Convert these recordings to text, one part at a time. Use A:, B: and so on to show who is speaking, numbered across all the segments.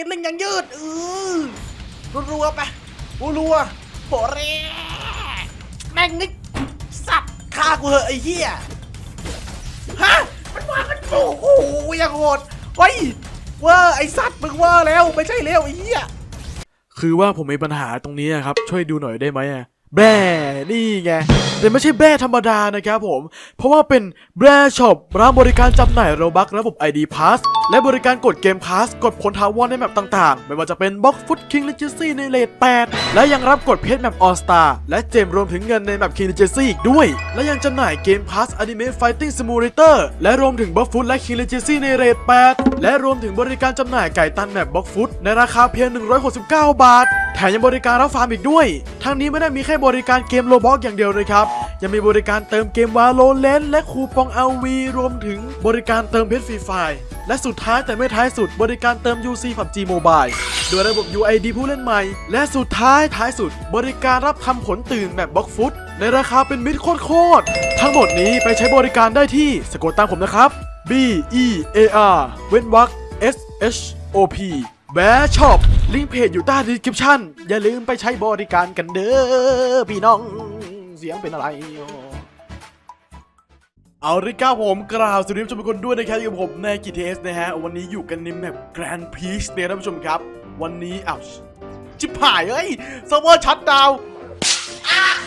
A: กินเล่นยังยืดเออรัวๆไปรัวๆโผเรแม่งนึกสัตว์ฆ่ากูเหอะไอ้เหี้ยฮะมันวางมันโอ้โหยังโหดเฮ้ยเว่าไอ้สัตว์มึงเว่าแล้วไม่ใช่แล้วไอ้เหี้ย
B: คือว่าผมมีปัญหาตรงนี้ครับ ช่วยดูหน่อยได้ไหมอะ แบร่นี่ไง แต่ไม่ใช่แบร่ธรรมดานะครับผม เพราะว่าเป็นแบร่ช็อปร้านบริการจำหน่ายโรบักระบบ ID Pass และบริการกดเกมพาสกดผลทาวรในแมปต่างๆ ไม่ว่าจะเป็นบ็อกฟุตคิงเลจิซี่ในเลท8และยังรับกดเพชรแมปออสตาและเจมรวมถึงเงินในแมปคิงเลจิซี่อีกด้วย และยังจำหน่ายเกมพาสอนิเมะไฟติ้งซิมูเลเตอร์และรวมถึงบ็อกฟุตและคิงเลจิซี่ในเรท8และรวมถึงบริการจำหน่ายไก่ตันแมปบ็อกฟุตในราคาเพียง 169 บาทแถมยังบริการรับฟาร์มอีกด้วย ทั้งนี้ไม่ได้มีแค่บริการเกมโลบ็อกอย่างเดียวเลยครับ ยังมีบริการเติมเกมวาโลเลนและคูปองเอวีรวมถึงบริการเติมเพชรฟรีไฟล์และสุดท้ายแต่ไม่ท้ายสุดบริการเติม UC PUBG Mobile ด้วยระบบ UID ผู้เล่นใหม่ และสุดท้ายท้ายสุด บริการรับทำผลตื่นแบบบล็อกฟุต ในราคาเป็นมิตรโคตรๆทั้งหมดนี้ไปใช้บริการได้ที่สะกดตามผมนะครับ B E A R เว้นวรรค S H O P แบรช็อปลิงก์เพจอยู่ใต้ดีสคริปชั่น อย่าลืมไปใช้บริการกันเด้อพี่น้อง เสียงเป็นอะไร เอาละครับผมกราบสวัสดีท่านผู้ชมทุกคนด้วยนะครับอยู่กับผมในกิเทสนะฮะ วันนี้อยู่กันในแมปแกรนด์พีชเนี่ยท่านผู้ชมครับ วันนี้อ้าวจิบหายเอ้ยเซิร์ฟเวอร์ชัดดาว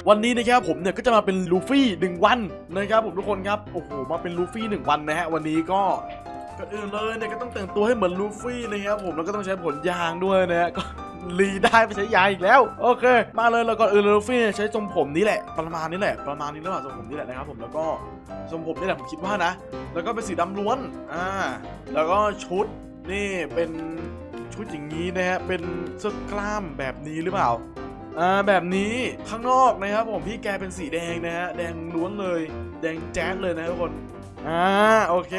B: วันนี้นะครับผมเนี่ยก็จะมาเป็นลูฟี่หนึ่งวันนะครับผมทุกคนครับ โอ้โห มาเป็นลูฟี่หนึ่งวันนะฮะ วันนี้ก็ ก่อนอื่นเลยเนี่ยก็ต้องแต่งตัวให้เหมือนลูฟี่นะครับผมแล้วก็ต้องใช้ผลยางด้วยนะฮะก็รีได้ไปใช้ยางอีกแล้ว โอเค มาเลยแล้วก่อนอื่นลูฟี่ใช้ทรงผมนี้แหละ ประมาณนี้แหละ ประมาณนี้แล้วทรงผมนี้แหละนะครับผมแล้วก็ทรงผมนี่แหละผมคิดว่านะ แล้วก็เป็นสีดำล้วนอ่าแล้วก็ชุดนี่เป็นชุดอย่างนี้นะฮะเป็นเสื้อกล้ามแบบนี้หรือเปล่าอ่าแบบนี้ข้างนอกนะครับผมพี่แกเป็นสีแดงนะฮะแดงล้วนเลย แดงแจ๊ดเลยนะทุกคนอ่าโอเค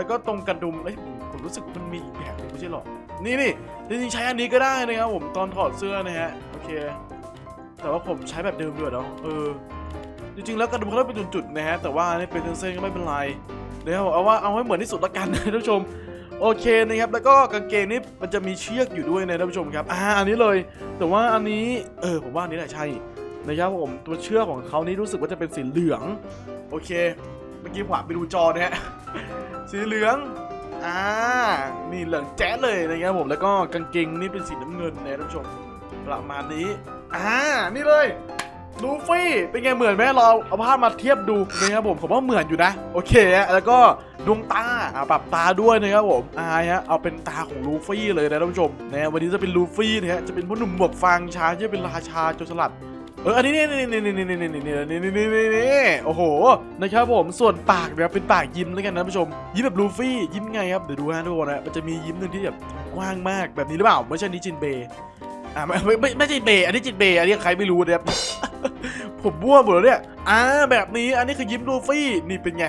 B: แล้วก็ตรงกระดุมเอ้ยผมผมรู้สึกมันมีอีกแบบนึงไม่ใช่หรอ นี่นี่จริงๆใช้อันนี้ก็ได้นะครับผมตอนถอดเสื้อนะฮะโอเค แต่ว่าผมใช้แบบเดิมด้วยเนาะเออจริงๆแล้วกระดุมเขาต้องเป็นจุดๆนะฮะแต่ว่านี่เป็นเส้นๆก็ไม่เป็นไรเดี๋ยวเอาว่าเอาให้เหมือนที่สุดละกันนะท่านผู้ชมโอเคนะครับแล้วก็กางเกงนี่มันจะมีเชือกอยู่ด้วยนะท่านผู้ชมครับอ่าอันนี้เลย แต่ว่าอันนี้เออผมว่าอันนี้แหละใช่นะครับผมตัวเชือกของเขานี่รู้สึกว่าจะเป็นสีเหลือง โอเค เมื่อกี้ผมไปดูจอนะฮะ สีเหลือง อ่า นี่เหลืองแจ๊ดเลยนะครับผม แล้วก็กางเกงนี่เป็นสีน้ำเงินนะท่านผู้ชม ประมาณนี้ อ่า นี่เลยลูฟี่ เป็นไงเหมือนไหมเราเอาภาพมาเทียบดูนะครับผมผมว่าเหมือนอยู่นะ โอเค แล้วก็ดวงตาอ่าปรับตาด้วยนะครับผมอ่าฮะเอาเป็นตาของลูฟี่เลยนะท่านผู้ชมนะวันนี้จะเป็นลูฟี่นะฮะจะเป็นพ่อหนุ่มหมวกฟางช้างที่เป็นราชาโจรสลัด เอออันนี้นี่นี่นี่นี่นี่นี่นี่นี่นี่นี่นี่นี่โอ้โหนะครับผมส่วนปากเนี่ยเป็นปากยิ้มแล้วกันนะผู้ชม ยิ้มแบบลูฟี่ยิ้มไงครับเดี๋ยวดูฮะทุกคนนะมันจะมียิ้มหนึ่งที่แบบกว้างมากแบบนี้หรือเปล่าไม่ใช่นิจินเบย์อ่าไม่ไม่ไม่ใช่เบย์อันนี้จินเบย์อันนี้ใครไม่รู้นะครับผมบ้วหมดแล้วเนี่ยอ่าแบบนี้อันนี้คือยิ้มลูฟี่นี่เป็นไง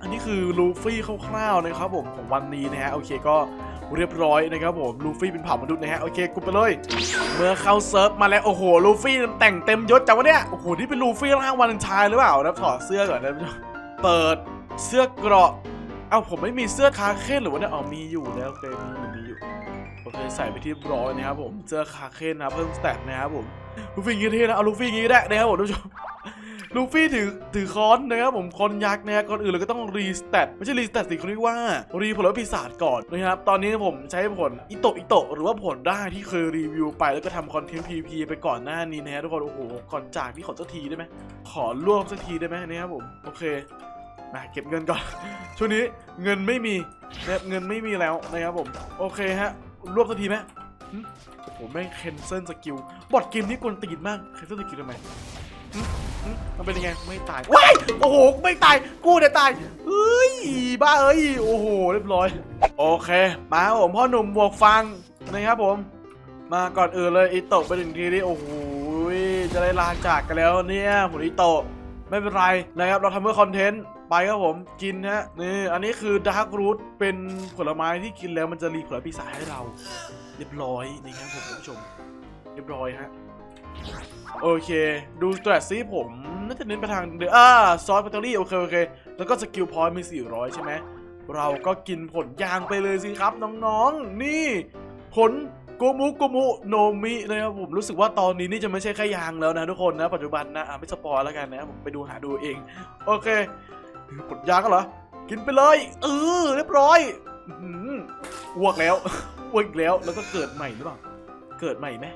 B: อันนี้คือลูฟี่คร่าวๆนะครับผมของวันนี้นะฮะโอเคก็ เรียบร้อยนะครับผมลูฟี่เป็นเผ่ามนุษย์นะฮะโอเคกดไปเลย เมื่อเข้าเซิร์ฟมาแล้วโอ้โหลูฟี่แต่งเต็มยศจังวะเนี่ยโอ้โหนี่เป็นลูฟี่ร่างวันชายหรือเปล่านะถอดเสื้อก่อนนะผู้ชมเปิดเสื้อเกราะเอ้าผมไม่มีเสื้อคาเคนหรือวะเนี่ยอ๋อมีอยู่แล้วโอเคมีอยู่มีอยู่โอเคใส่ไปที่เรียบร้อยนะครับผมเสื้อคาเคนนะเพิ่มสแตทนะครับผมลูฟี่ย่างงี้เท่นะเอาลูฟี่ยังได้นะครับผมทุกผู้ชม ลูฟี่ถือถือค้อนนะครับผมค้อนยักษ์นะครับก่อนอื่นเราก็ต้องรีสเตตไม่ใช่รีสเตตสิเขาเรียกว่ารีผลลัพธ์ปีศาจก่อนนะครับตอนนี้ผมใช้ผลอิโตะอิโตะหรือว่าผลได้ที่เคยรีวิวไปแล้วก็ทำคอนเทนต์ PVP ไปก่อนหน้านี้นะฮะทุกคนโอ้โหก่อนจากพี่ขอสักทีได้ไหมขอร่วมสักทีได้ไหมนะครับผมโอเคมาเก็บเงินก่อน ช่วงนี้เงินไม่มีนะครับเงินไม่มีแล้วนะครับผม โอเคฮะ รวบสักทีไหมหึโอ้โหแม่งเคนเซิลสกิล บอดเกมนี้กวนตีนมาก เคนเซิลสกิลทำไม มันเป็นยังไงไม่ตายว้ายโอ้โหไม่ตายกูเนี่ยตายเฮ้ยบ้าเอ้ยโอ้โหเรียบร้อย โอเค มาครับผมพ่อหนุ่มบวกฟังนะครับผม มาก่อนอื่นเลยอิโตะไปหนึ่งทีนี่โอ้โหจะได้ลาจากกันแล้วเนี่ยผมอิโตะไม่เป็นไรนะครับเราทำเพื่อคอนเทนต์ไปครับผมกินฮะนี่อันนี้คือดาร์กรูทเป็นผลไม้ที่กินแล้วมันจะรีเผลปีศาจให้เรา เรียบร้อยนี่ครับผมผู้ชม เรียบร้อยฮะ โอเค ดูสตรซีผมน่าจะเน้นไปทางเดออ่าซอสแบตเตอรี่โอเคโอเค แล้วก็สกิลพอยต์มี 400 ใช่ไหม เราก็กินผลยางไปเลยสิครับ น้องๆ นี่ขนโกมุโกมุโนมินะครับผมรู้สึกว่าตอนนี้นี่จะไม่ใช่แค่ยางแล้วนะทุกคนนะ ปัจจุบันนะไม่สปอยแล้วกันนะผมไปดูหาดูเอง โอเคกดยางก็เหรอ กินไปเลย เออเรียบร้อยอ้วกแล้วอ้วกอีกแล้วแล้วก็เกิดใหม่หรือเปล่าเกิดใหม่ไหม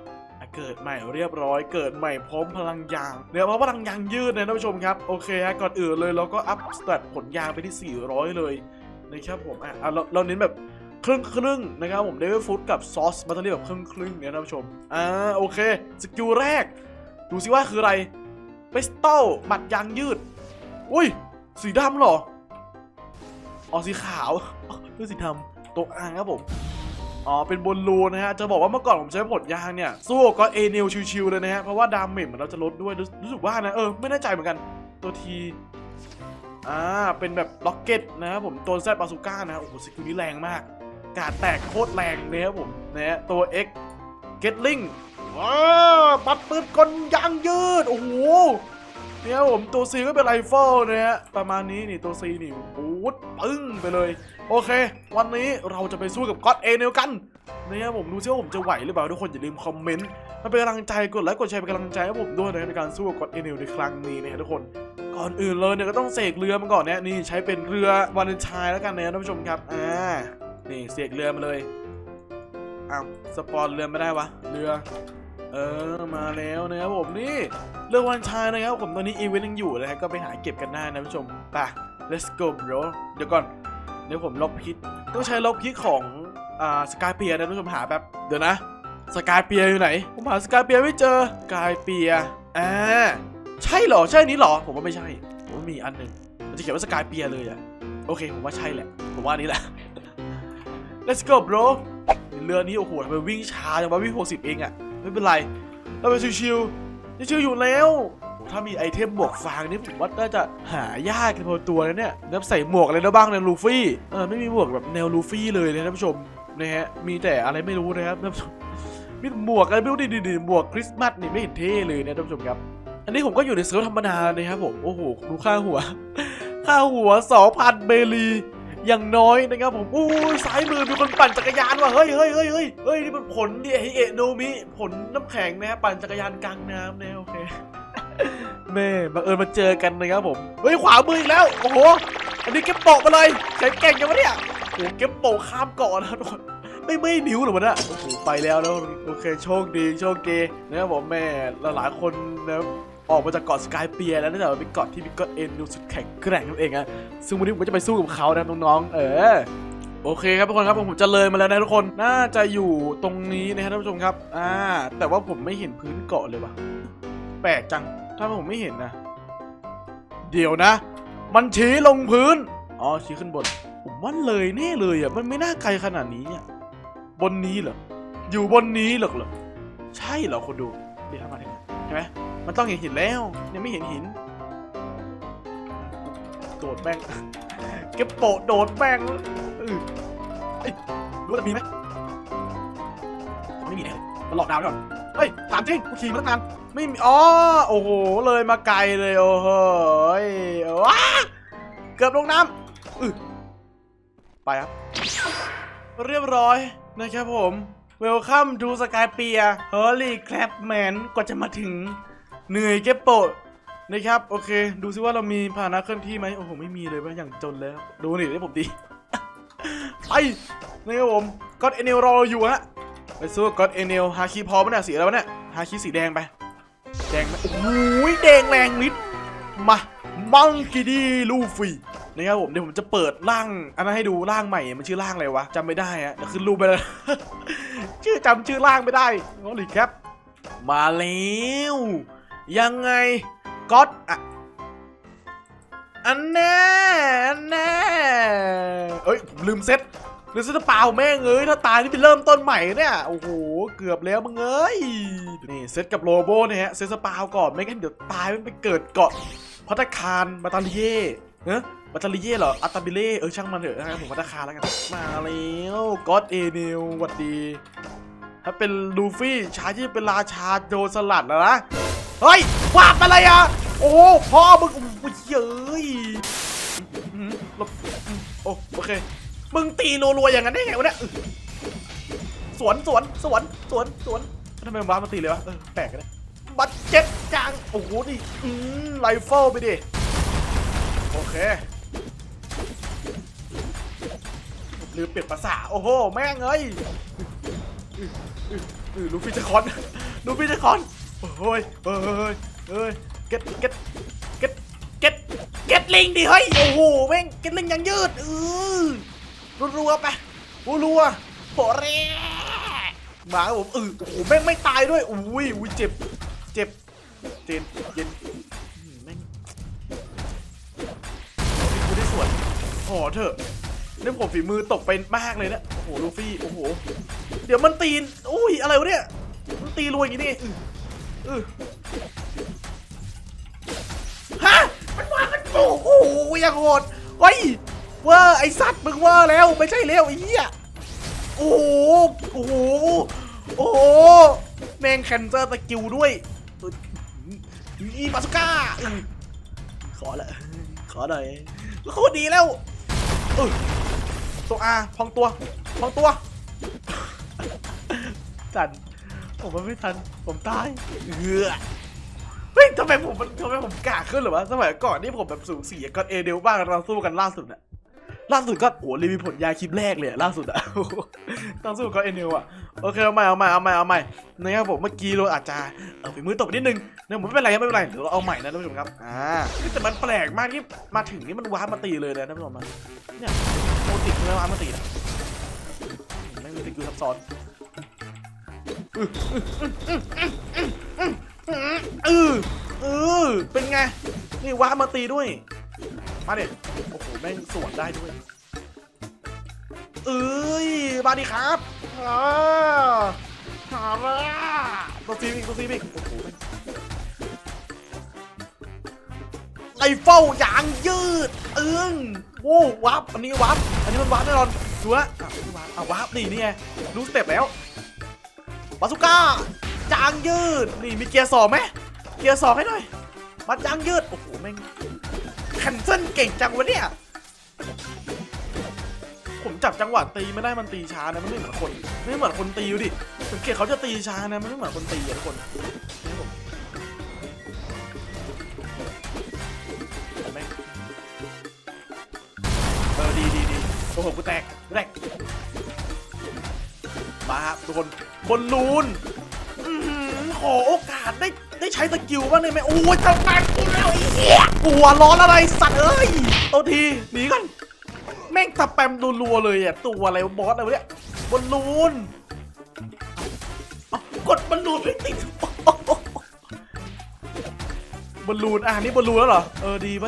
B: เกิดใหม่เรียบร้อย เกิดใหม่พร้อมพลังยางเดี๋ยวเพราะพลังยางยืดนะท่านผู้ชมครับโอเคฮะก่อนอื่นเลยเราก็อัพสเตตผลยางไปที่ 400 เลยนะครับผมอะเราเราเน้นแบบครึ่งครึ่งนะครับผมเดวิลฟุตกับซอสมาตาเรียแบบครึ่งครึ่งเนี่ยท่านผู้ชมอ่าโอเคสกิลแรก ดูสิว่าคืออะไรเปสโต้บัตรยางยืดอุ้ยสีดำเหรออ๋อสีขาวนี่สีดำตัวอ่างครับผม อ๋อเป็นบนลูนะฮะจะบอกว่าเมื่อก่อนผมใช้ผลยางเนี่ยสู้ก็เอเนลชิวๆเลยนะฮะเพราะว่าดาเมจมันเราจะลดด้วยรู้สึกว่านะเออไม่แน่ใจเหมือนกันตัวทีอ่าเป็นแบบล็อกเก็ตนะครับผมตัวแซดบาซูก้านะโอ้โหสกิลนี้แรงมาก กาดแตกโคตรแรงเลยครับผมนะฮะตัว X เกตลิงว้าปัดปืนกลยางยืดโอ้โหเนี่ยผมตัว C ก็เป็นไรเฟิลนะฮะประมาณนี้นี่ตัว C นี่ปูดปึ้งไปเลย โอเค วันนี้เราจะไปสู้กับก็อดเอเนลกันนะครับผมดูซิว่าผมจะไหวหรือเปล่าทุกคนอย่าลืมคอมเมนต์มาเป็นกำลังใจกดไลค์กดแชร์เป็นกำลังใจให้ผมด้วยนะในการสู้กับก็อดเอเนลในครั้งนี้นะฮะทุกคนก่อนอื่นเลยเนี่ยก็ต้องเสกเรือมาก่อนเนี่ยนี่ใช้เป็นเรือวาเลนไทน์แล้วกันนะท่านผู้ชมครับอ่านี่เสกเรือมาเลยอ้าวสปอนเรือไม่ได้วะเรือเออมาแล้วนะครับผมนี่เรื่องวันชายนะครับผมตอนนี้อีเวนต์ยังอยู่นะฮะก็ไปหาเก็บกันได้นะผู้ชมไป let's go bro เดี๋ยวก่อน เดี๋ยวผมลบพิษต้องใช้ลบพิษของอ่าสกายเปียนะผู้ชมหาแบบเดี๋ยวนะสกายเปียอยู่ไหน ผมหาสกายเปียไม่เจอสกายเปียอ่าใช่เหรอใช่นี้เหรอ ผมว่าไม่ใช่ผมว่ามีอันหนึ่งมันจะเขียนว่าสกายเปียเลยอะโอเค ผมว่าใช่แหละ ผมว่านี้แหละ let's go bro เรือนี้โอ้โหทำไมวิ่งช้าจังวะวิ่ง60เองอะไม่เป็นไรเราไปชิวๆชิวอยู่แล้ว ถ้ามีไอเทมหมวกฟางนี่ผมว่าน่าจะหายากกันพอตัวนะเนี่ยนับใส่หมวกอะไรได้บ้างในลูฟี่เออไม่มีหมวกแบบแนวลูฟี่เลยนะท่านผู้ชมนะฮะมีแต่อะไรไม่รู้นะครับท่านผู้ชมมีหมวกอะไรไม่รู้ดิๆหมวกคริสต์มาสนี่ไม่เห็นเท่เลยนะท่านผู้ชมครับ อันนี้ผมก็อยู่ในเซิร์ฟธรรมดานะครับผมโอ้โหดูค่าหัว ค่าหัว2,000เบลีอย่างน้อยนะครับผมอู้ซ้ายมือมีคนปั่นจักรยานว่ะเฮ้ยเฮ้ยเฮ้ยเฮ้ยเฮ้ยนี่มันผลดิฮิเอะโนมิผลน้ำแข็งนะฮะปั่นจักรยานกลางน้ำเนี่ยโอเค แม่บังเอิญมาเจอกันนะครับผม เฮ้ยขวามืออีกแล้ว โอ้โห อันนี้เก็บโปะมาเลยใช้เก่งยังวะเนี่ยโอ้โหเก็บโปะข้ามเกาะนะทุกคนไม่ไม่นิ้วหรอวะเนี่ยโอ้โหไปแล้วแล้วโอเคโชคดีโชคดีนะครับผมแม่หลายๆคนนะออกมาจากเกาะสกายเปียแล้วนั่นแหละเป็นเกาะที่มีเกาะเอ็นดูสุดแข็งแกร่งนั่นเองอะซึ่งวันนี้ผมก็จะไปสู้กับเขานะน้องๆเออโอเคครับทุกคนครับผมจะเลยมาแล้วนะทุกคนน่าจะอยู่ตรงนี้นะครับท่านผู้ชมครับอ่าแต่ว่าผมไม่เห็นพื้นเกาะเลยว่ะแปลกจัง ถ้าผมไม่เห็นนะ เดี๋ยวนะ มันชี้ลงพื้น อ๋อ ชี้ขึ้นบน ผมว่าเลยแน่เลยอะ มันไม่น่าไกลขนาดนี้อะ บนนี้เหรอ อยู่บนนี้หรอเหรอ ใช่เหรอคนดูเดี๋ยวมาถึงเห็นไหมมันต้องเห็นหินแล้ว ยังไม่เห็นหิน โดดแม่งเก็บโปะโดดแม่งเออเอ้ยรู้ว่มีไหมไม่มีแน่เลยมันหลอกดาวน์ก่อน เฮ้ยถามจริงกูขี่มาตั้งนานไม่มีอ๋อโอ้โหเลยมาไกลเลยโอ้โหว้าเกือบลงน้ำอือไปครับ เรียบร้อยนะครับผม Welcome to Sky p i e r Holy crap man กว่าจะมาถึง เหนื่อยเก็บโปะนะครับ โอเค ดูซิว่าเรามีพาหนะเคลื่อนที่ไหมโอ้โห ไม่มีเลยว่าอย่างจนแล้ว ดูนี่ให้ผมดี ไปนะครับผมก็เอเนลรออยู่ฮะ ไปสู้ก็อดเอเนลฮาคีพร้อมปะเนี่ยสีอะไรวะเนี่ยฮาคีสีแดงไป แดงไหมโอ้โหแดงแรงนิดมามังกีดีลูฟี่นะครับผมเดี๋ยวผมจะเปิดร่างอันนั้นให้ดูร่างใหม่มันชื่อร่างอะไรวะจำไม่ได้อะเดี๋ยวขึ้นรูปไปเลยชื่อจำชื่อร่างไม่ได้โอ้ลิครับ มาแล้วยังไงก็อดอะอันแน่อันแน่เอ้ยผมลืมเซ็ต ลืมเซตเปล่าแม่งเอ้ยถ้าตายนี่เป็นเริ่มต้นใหม่เนี่ยโอ้โหเกือบแล้วมึงเอ้ยนี่เซตกับโลโบเนี่ยฮะเซตสปาวก่อนไม่งั้นเดี๋ยวตายมันไปเกิดเกาะพัตคารบาตาลีเย่เนอะบาตาลีเย่เหรอ อัตตาบิเล่ เออช่างมันเถอะนะครับผมพัตคารแล้วกัน มาแล้วก็อดเอเนลวัดดี ถ้าเป็นลูฟี่ชายที่เป็นราชาโจสลัดนะนะ เฮ้ยวาดอะไรอะ โอ้พ่อมึงโอ้ยเย้ยอื้อหือหลบโอ้โอเค มึงตีรัวๆอย่างนั้นได้ไงวะเนี่ยสวนสวนสวนสวนสวนทำไมมันว้ามาตีเลยวะแปลกกันนะบัตเจ็บจังโอ้โหนี่อืมไรเฟิลไปดิโอเคลืมเปลี่ยนภาษาโอ้โหแม่งเอ้ยลูฟี่จะคอนลูฟี่จะคอนโอ้ยเฮ้ยเฮ้ยเฮ้ยเก็ตเก็ตเก็ตเก็ตเก็ตลิงดิเฮ้ยโอ้โหแม่งเก็ตลิงยังยืดเออ รัวๆไปรัวๆโผเร่มาครับผมเออโอ้โหแม่งไม่ตายด้วยอุ้ยอุ้ยเจ็บเจ็บเจนเย็นแม่งกูได้ส่วนขอเถอะนี่ผมฝีมือตกไปมากเลยเนะโอ้โหลูฟี่โอ้โห เดี๋ยวมันตีนอุ้ยอะไรวะเนี่ยมันตีรวยอย่างนี้นี่เออฮะมันว่ามันโอ้โหยังโหดเฮ้ย เว่าไอสัตว์มึงว่าแล้วไม่ใช่แล้วไอ้เหี้ยโอ้โหโอ้โหโอ้โหแมงแคนเซอร์ตะกิวด้วยอีบาสุก้าอืมขอละขอหน่อยโคตรดีแล้วเออตัวอาพองตัวพองตัวทันผมมันไม่ทันผมตายเหือเฮ้ยทำไมผมทำไมผมกล้าขึ้นหรอวะสมัยก่อนนี่ผมแบบสูงสีกับเอเดลบ้างเราสู้กันล่าสุดอะ ล่าสุดก็โอ้รีวิวผลยาคลิปแรกเลยล่าสุดอะตอนสู้กับเอเดลอะโอเคเอาใหม่เอาใหม่เอาใหม่เอาใหม่นะครับผมเมื่อกี้เราอาจจะเออฝีมือตกนิดนึงเนี่ยผมไม่เป็นไรไม่เป็นไรเดี๋ยวเราเอาใหม่นะท่านผู้ชมครับอ่าแต่มันแปลกมากที่มาถึงนี่มันว้าร์มาตีเลยนะท่านผู้ชมนะเนี่ยโมติกแล้วว้าร์มาตีนะไม่มีสกิลซับซ้อนเออเออเป็นไงนี่ว้าร์มาตีด้วยมาเด็โอ้โห แม่งสวนได้ด้วย เอ้ยมาดิครับอ่าหาละตัวซีบิกตัวซีบิกโอ้โหแม่งไอเฝ้าย่างยืดเอิงโว้วับอันนี้วับอันนี้มันวับแน่นอนดูฮะอะไม่วับอะวับนี่นี่ไงรู้สเต็ปแล้วบาสุก้ายางยืดนี่มีเกียร์สองไหมเกียร์สองให้หน่อยมัดยางยืดโอ้โหแม่งแคนเซิลเก่งจังวะเนี่ย จับจังหวะตีไม่ได้มันตีช้านะมันไม่เหมือนคน ไม่เหมือนคนตีดูดิสังเกตเขาจะตีช้านะมันไม่เหมือนคนตีอะทุกคนเห็นไหมเออดีดีดีโอ้โหกูแตกแตกมาครับทุกคนบอลลูนอื้อหือขอโอกาสได้ได้ใช้สกิลบ้างได้ไหมโอ้ยจะแตกกูแล้วไอ้เหี้ยหัวร้อนอะไรสัตว์เอ้ยตัวทีหนีกัน แม่งสแปมรัวๆเลยอะตัวอะไรบอสอะไรวะเนี่ยบอลลูนกดบอลลูนไม่ติดบอลลูนอะนี่บอลลูนแล้วเหรอเออดีไป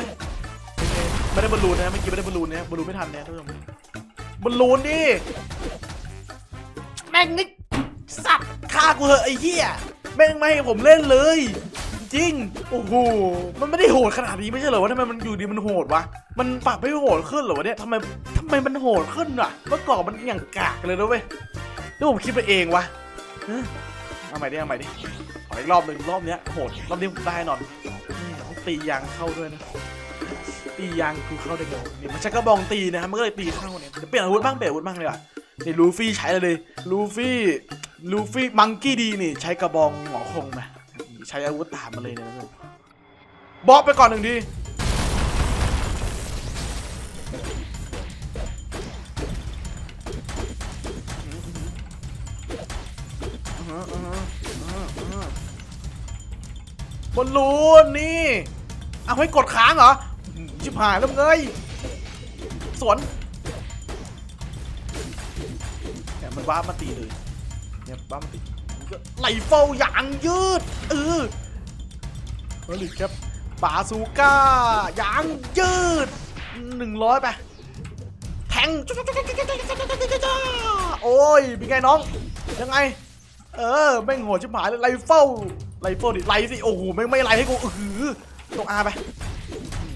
B: โอเคไม่ได้บอลลูนนะเมื่อกี้ไม่ได้บอลลูนนะบอลลูนไม่ทันนะท่านผู้ชมบอลลูนดิแม่งนี่สัตว์ฆ่ากูเหอะไอ้เหี้ยแม่งไม่ให้ผมเล่นเลย จริง โอ้โห มันไม่ได้โหดขนาดนี้ไม่ใช่เหรอวะทำไมมันอยู่ดีมันโหดวะ มันปรับให้โหดขึ้นเหรอวะเนี่ยทำไมทำไมมันโหดขึ้นอะ เมื่อก่อนมันอย่างกากเลยนะเว้ยนี่ผมคิดไปเองวะเอ้ยเอาใหม่ดิเอาใหม่ดิขออีกรอบหนึ่งรอบเนี้ยโหดรอบนี้ผมได้แน่นอนนี่ต้องตียางเข้าด้วยนะ ตียางกูเข้าได้ไงวะนี่มันใช้กระบองตีนะครับมันก็เลยตีเข้าเนี่ยเดี๋ยวเปลี่ยนอาวุธบ้างเปลี่ยนอาวุธบ้างเลยอะนี่ลูฟี่ใช้เลยลูฟี่ลูฟี่มังกี้ดีนี่ใช้กระบองหงอคงมา ใช้อาวุธตามมาเลยเนยนะครับบล็อกไปก่อนหนึ่งทีบอลลูนนี่ เอาให้กดค้างเหรอชิบหายแล้วมึงยสวนเนี่ยมันว้ามาตีเลยเนี่ยว้ามาตี ไหลเฝ้าอย่างยืดเออเฮลิครับปาซูก้ายางยืดหนึ่งร้อยไปแทงโอ้ยเป็นไงน้องยังไง เออแม่งโหดชิบหายเลยไรเฟิลไรเฟิลดิไรสิโอ้โหแม่งไม่ไรให้กูอือหือตรงอาไป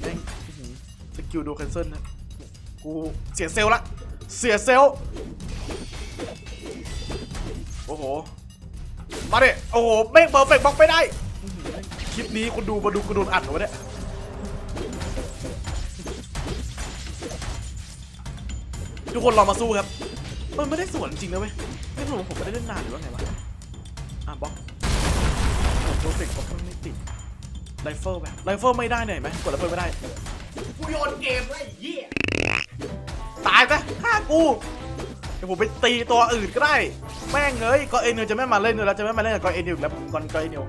B: แม่งสกิลดูแคนเซิลนะกูเสียเซลลละเสียเซลลโอ้โห มาดิโอ้โหแม่งเปอร์เฟกบล็อกไม่ได้ คลิปนี้คุณดูมาดูกูโดนอัดเหรอวะเนี่ยทุกคนลองมาสู้ครับ มันไม่ได้สวนจริงนะเว้ยไม่รู้ว่าผมไม่ได้เล่นนานหรือว่าไงวะ อะบล็อกผมโปรเฟกต์บล็อกมันไม่ติดไรเฟิลแบบไรเฟิลไม่ได้เนี่ยเห็นไหมกดไรเฟิลไม่ได้
A: กูโยนเกมเลยไอ้เหี้ย
B: ตายซะฆ่ากู เดี๋ยวผมไปตีตัวอื่นก็ได้ แม่งเอ้ยก็เอ็นนิวจะไม่มาเล่นด้วยแล้วจะไม่มาเล่นกับก็เอ็นนิวแล้วผมกอนก็เอ็นนิว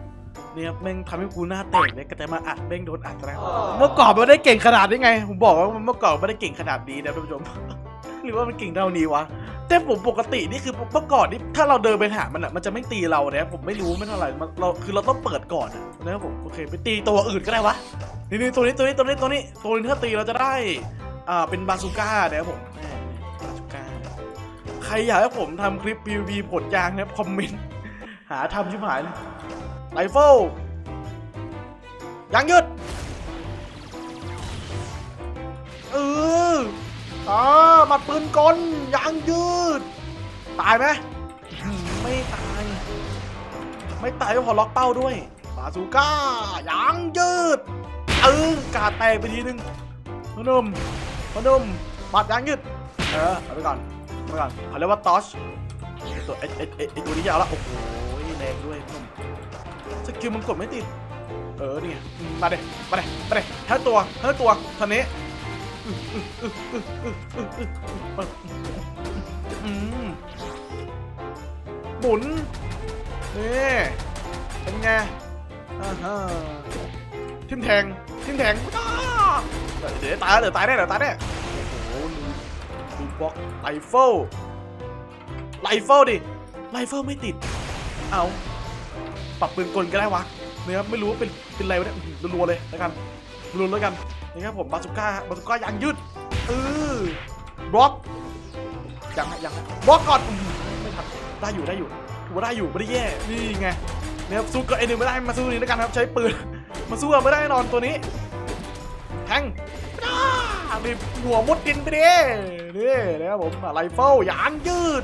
B: เนี่ยแม่งทำให้กูหน้าเตะเนี่ยก็จะมาอัดแม่งโดนอัดแล้วเมื่อก่อนมันไม่ได้เก่งขนาดนี้ไงผมบอกว่าเมื่อก่อนไม่ได้เก่งขนาดนี้นะท่านผู้ชมหรือว่ามันเก่งเท่านี้วะแต่ผมปกตินี่คือเมื่อก่อนนี่ถ้าเราเดินไปหามันอะมันจะไม่ตีเราเนี่ยผมไม่รู้ไม่เท่าไหร่มันเราคือเราต้องเปิดก่อนนะครับผมโอเคไปตีตัวอื่นก็ได้วะนี่นี่ตัวนี้ตัวนี้ตัวนี้ตัวนี้ตัวนี้ถ้าตีเราจะได้อ่าเป็นบาซูก้านะครับผม รอยากให้ผมทำคลิป PVP ผลยางนะครับคอมเมนต์ หาทำชิบหายเลยไรเฟิลยังยืดเอออ่ามัดปืนกลยางยืด ตายไหมไม่ตาย ไม่ตายก็พอล็อกเป้าด้วยบาซูก้ายางยืดเออกาดแตกไปทีนึงพนมพนมบัดยางยืด เออเอาไปก่อน เอาก่อนเขาเรียกว่าตอชตัวไอไอไอ้ตัวนี้ยาวละโอ้โหแรงด้วยพนมสกิลมันกดไม่ติด เออนี่ไงมาเด็มาเด็มาเด็ทั้งตัวทั้งตัวทันนี้หมุนนี่เป็นไงฮะทิมแทงทิมแทงเดี๋ยวตายเดี๋ยวตายแน่เดี๋ยวตายแน่ บล็อกไรเฟิลไรเฟิลดิไรเฟิลไม่ติด เอาปรับปืนกลก็ได้วะเนี่ยครับไม่รู้ว่าเป็นเป็นอะไรวะเนี่ยรัวๆเลยแล้วกันรัวๆแล้วกันนี่ครับผมบาสุก้าบาสุก้ายางยืดเออบล็อกยังฮะยังฮะบล็อกก่อนไม่ทันได้อยู่ได้อยู่ถือว่าได้อยู่ไม่ได้แย่นี่ไงเนี่ยครับสู้กับไอ้หนึ่งไม่ได้มาสู้นี่แล้วกันครับใช้ปืนมาสู้กับไม่ได้แน่นอนตัวนี้แทงานี่หัวมุดดินไปดินี่นะครับผมไรเฟิลยางยืด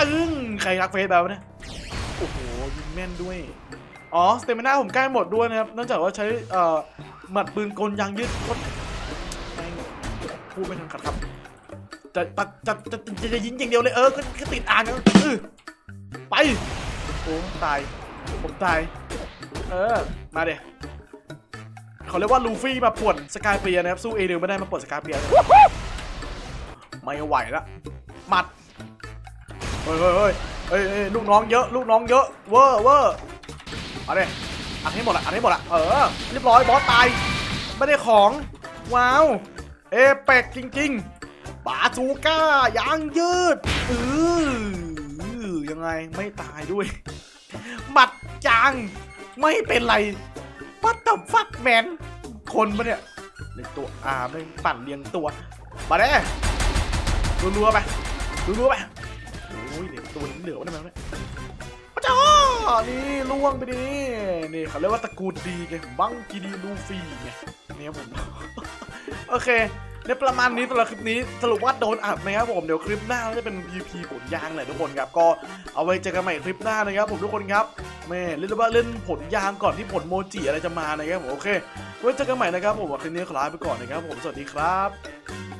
B: อึ้งใครรักเฟซแบบนี้โอ้โหยิงแม่นด้วย อ๋อสเตมิน่าผมใกล้หมดด้วยนะครับเนื่องจากว่าใช้เอ่อหมัดปืนกลยางยืดโคตรแม่งพูดไม่ทันขัดครับจะจะจะจะจะจะยิงอย่างเดียวเลยเออก็ติดอ่างนะไปโอ้ตายผมตาย เออ มาเดี๋ย เขาเรียกว่าลูฟี่มาป่วนสกายเปียนะครับ สู้เอเดลไม่ได้มาป่วนสกายเปียไม่ไหวละหมัดเฮ้ยเฮ้ยเฮ้ยเฮ้ยลูกน้องเยอะ ลูกน้องเยอะ เวอร์เวอร์เอาดิอันให้หมดละอันให้หมดละเออ เรียบร้อยบอสตาย ไม่ได้ของ ว้าว เอเปกจริงๆปาซูก้ายางยืดเออยังไงไม่ตายด้วยหมัดจางไม่เป็นไร What the fuck man คนปะเนี่ยในตัวอาไม่ปั่นเรียงตัว มาเด้รัวๆไปรัวๆไปโอ้ยเดี๋ยวตัวนี้เหลือวะทำไมเนี่ยพระเจ้านี่ล่วงไปดินี่เขาเรียกว่าตระกูลดีไงบังกีดีลูฟี่ไงเนี่ยผมโอเคในประมาณนี้สำหรับคลิปนี้สรุปว่าโดนอัดนะครับผมเดี๋ยวคลิปหน้าจะเป็น PP ผลยางแหละทุกคนครับก็เอาไว้เจอกันใหม่คลิปหน้านะครับผมทุกคนครับ แม่เรียกว่าเล่นผลยางก่อนที่ผลโมจิอะไรจะมานะครับผมโอเคไว้เจอกันใหม่นะครับผมวันคลิปนี้ขอลาไปก่อนนะครับผมสวัสดีครับ